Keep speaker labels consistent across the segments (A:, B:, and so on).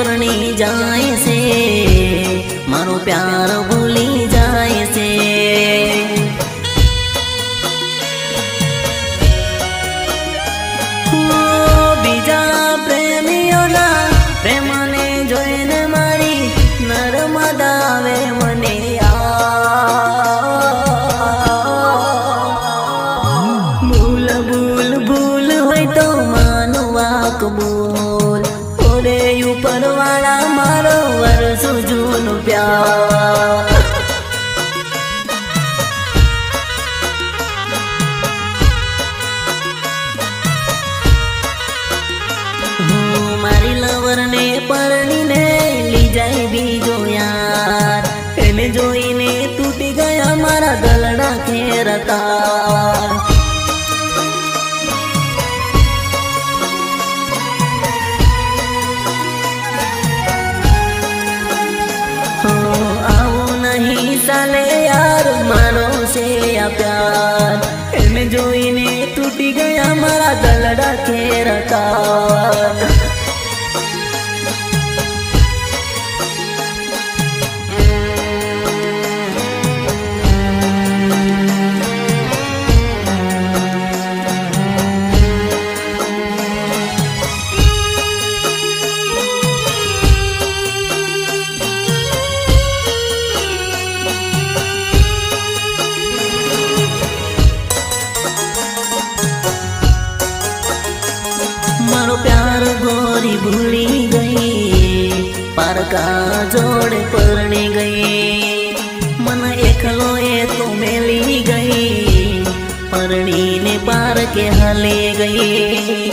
A: પરણી જાય છે. મારો પ્યાર ભૂલી જાય છે. બીજા પ્રેમીઓના પ્રેમને જોઈને મારી નર્મદા આવે વાળા મારો વર્ષો જૂનું પ્યાર. મારી લવરને પરણીને લઈ જાય બીજો યાર. એને જોઈને તૂટી ગયા મારા ગલડા ખેરતા જોઈને તૂટી ગયા મારા ગલડા ખેરતા પારકા જોડે પરણી ગઈ. મન એકલો એ તો મેલી ગઈ. પરણીને પાર કે હાલી ગઈ.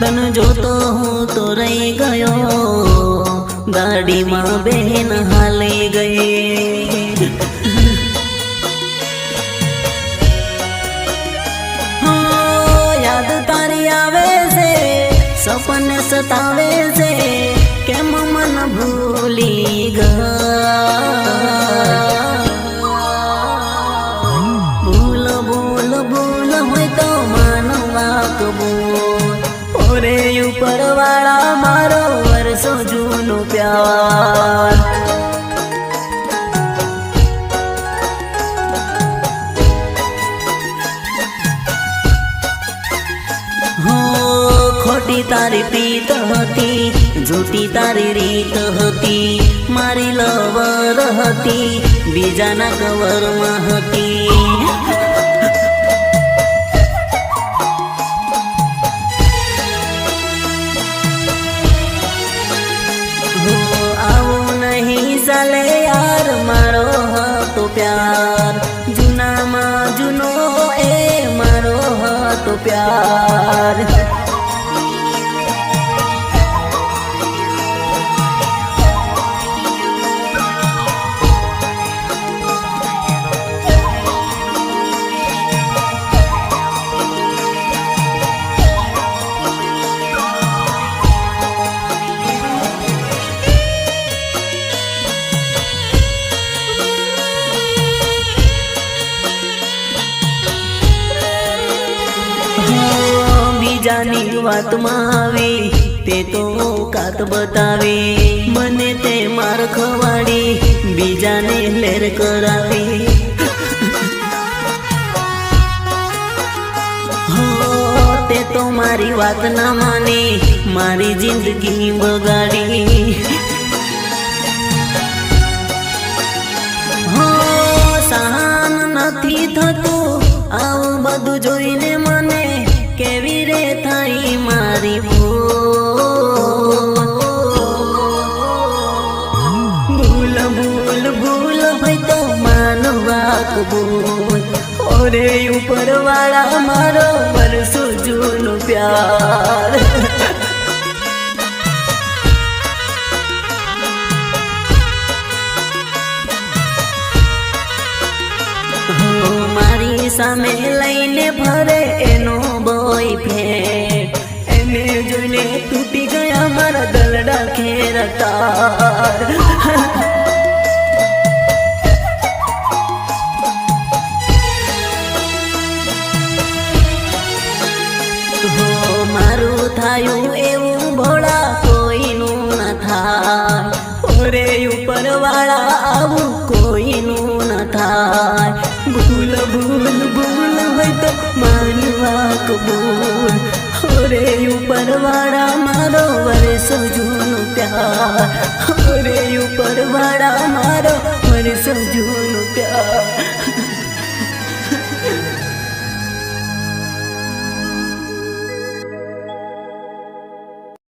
A: તન જોતો હું તો રહી ગયો. ગાડીમાં બેન હાલી ગઈ. સતાવે છે કેમ મન ભૂલી ભૂલ ભૂલ ભૂલ હોય તો માનવા કબૂલ ઓરે મારો વર્ષો જૂનો પ્યાર. પ્રીત હતી જૂઠી તારી રીત હતી મારી લવર હતી બીજાના કવરમાં હતી ચાલે યાર મારો હતો પ્યાર જૂનામાં જૂનો એ મારો હતો પ્યાર બીજાની વાતમાં આવે, તે તો કાત બતાવે. મને તે માર ખવાડી, બીજાને લેર કરાવી. તે તો મારી વાત ના માને, મારી જિંદગી બગાડી. માનવા ઓરે ઉપર વાળા મારો વર્ષો જૂનો પ્યાર. મારી સામે લઈને ભરે એનો બોય ફ્રેન્ડ તૂટી ગયા મારા દલડા ખેરતા થાયું એવું ભોળા કોઈનું ન થાય. ઓરે ઉપર વાળા આવું કોઈનું ન થાય. ભૂલ ભૂલ ભૂલ હોય તો માનવા કબૂલ. ઓરે ઉપર વાળા મારો વર્ષ જૂનું પ્યાર. ઓરે ઉપર વાળા મારો વર્ષ